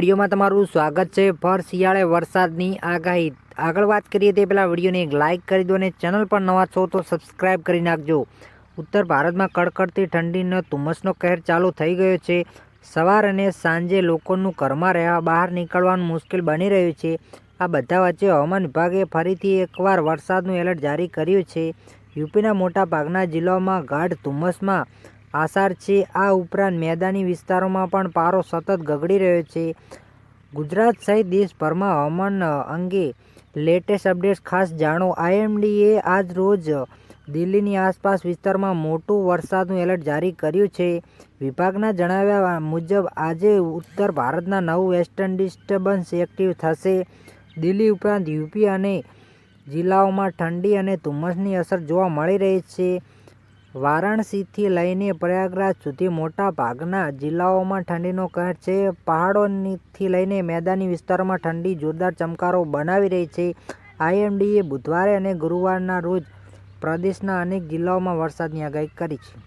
વિડીયોમાં તમારું સ્વાગત છે. ભર શિયાળે વરસાદની આગાહી. આગળ વાત કરીએ તે પહેલાં વિડીયોને એક લાઇક કરી દો અને ચેનલ પર નવા છો તો સબસ્ક્રાઇબ કરી નાખજો. ઉત્તર ભારતમાં કડકડતી ઠંડીનો ધુમ્મસનો કહેર ચાલુ થઈ ગયો છે. સવાર અને સાંજે લોકોનું ઘરમાં રહેવા બહાર નીકળવાનું મુશ્કેલ બની રહ્યું છે. આ બધા વચ્ચે હવામાન વિભાગે ફરીથી એકવાર વરસાદનું એલર્ટ જારી કર્યું છે. યુપીના મોટા ભાગના જિલ્લાઓમાં ગાઢ ધુમ્મસમાં આસાર છે. આ ઉપરાંત મેદાની વિસ્તારોમાં પણ પારો સતત ગગડી રહ્યો છે. ગુજરાત સહિત દેશભરમાં હવામાન અંગે લેટેસ્ટ અપડેટ્સ ખાસ જાણો. આઈએમડીએ આજ રોજ દિલ્હીની આસપાસ વિસ્તારમાં મોટું વરસાદનું એલર્ટ જારી કર્યું છે. વિભાગના જણાવ્યા મુજબ, આજે ઉત્તર ભારતના નવું વેસ્ટર્ન ડિસ્ટર્બન્સ એક્ટિવ થશે. દિલ્હી ઉપરાંત યુપી અને જિલ્લાઓમાં ઠંડી અને ધુમ્મસની અસર જોવા મળી રહી છે. વારાણસીથી લઈને પ્રયાગરાજ સુધી મોટા ભાગના જિલ્લાઓમાં ઠંડીનો કહેર છે. પહાડોથી લઈને મેદાની વિસ્તારોમાં ઠંડી જોરદાર ચમકારો બનાવી રહી છે. આઈએમડીએ બુધવારે અને ગુરુવારના રોજ પ્રદેશના અનેક જિલ્લાઓમાં વરસાદની આગાહી કરી છે.